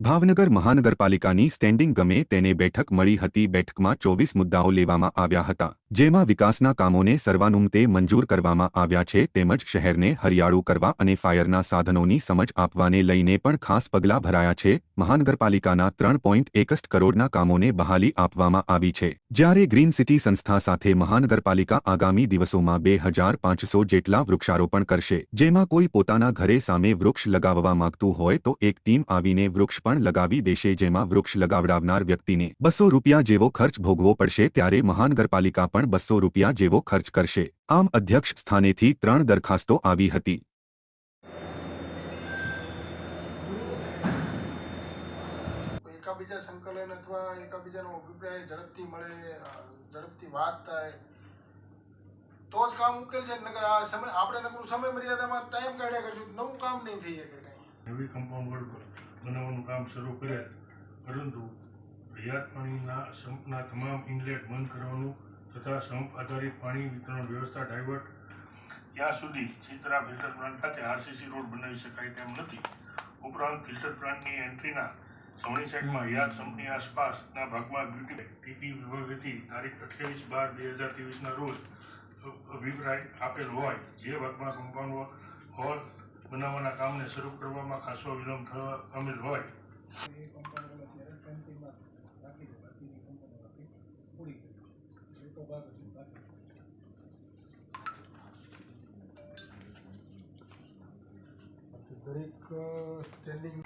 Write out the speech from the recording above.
ભાવનગર મહાનગરપાલિકાની સ્ટેન્ડિંગ ગમે તેને બેઠક મળી હતી. બેઠકમાં ચોવીસ મુદ્દાઓ લેવામાં આવ્યા હતા. જેમાં વિકાસના કામોને સર્વાનુમતે મંજૂર કરવામાં આવ્યા છે. તેમજ શહેરને હરિયાળું કરવા અને ફાયરના સાધનોની સમજ આપવાને લઈને પણ ખાસ પગલાં ભરાયા છે. મહાનગરપાલિકાના ત્રણ પોઈન્ટ એકસઠ કરોડના કામોને બહાલી આપવામાં આવી છે. જ્યારે ગ્રીન સિટી સંસ્થા સાથે મહાનગરપાલિકા આગામી દિવસોમાં બે હજાર પાંચસો જેટલા વૃક્ષારોપણ કરશે, જેમાં કોઈ પોતાના ઘરે સામે વૃક્ષ લગાવવા માંગતું હોય તો એક ટીમ આવીને વૃક્ષ પણ લગાવી દેશે, જેમાં વૃક્ષ લગાવડાવનાર વ્યક્તિને બસો રૂપિયા જેવો ખર્ચ ભોગવો પડશે, ત્યારે મહાનગરપાલિકા પણ બસો રૂપિયા જેવો ખર્ચ કરશે. આમ અધ્યક્ષ સ્થાનેથી ત્રણ દરખાસ્તો આવી હતી. એકાબીજા સંકલન અથવા એકાબીજાનો અભિપ્રાય ઝડપથી મળે ઝડપથી વાત થાય, તો જ કામ ઉકેલ છે. નગર આ સમય, આપણે નકરું સમય મર્યાદામાં ટાઈમ કાઢ્યા કરશું નવું કામ નહીં થઈ શકે નવી કમ્પાઉન્ડ પર બનાવવાનું કામ શરૂ કરે, પરંતુ હયાત પાણીના સંપના તમામ ઇનલેટ બંધ કરવાનું તથા સંપ આધારિત પાણી વિતરણ વ્યવસ્થા ડાયવર્ટ ત્યાં સુધી ચિત્રા ફિલ્ટર પ્લાન્ટ ખાતે આરસીસી રોડ બનાવી શકાય તેમ નથી. ઉપરાંત ફિલ્ટર પ્લાન્ટની એન્ટ્રીના જમણી સાઈડમાં યાદ સંપની આસપાસના ભાગમાં બ્યુટી ટીપી વિભાગેથી તારીખ અઠ્યાવીસ બાર બે હજાર ત્રેવીસના રોજ અભિપ્રાય આપેલ હોય, જે ભાગમાં કમ્પાઉન્ડ હોલ બનાવવાના કામને શરૂ કરવામાં ખાસો વિલંબ થવા પામેલ હોય. દરેક સ્ટેન્ડિંગ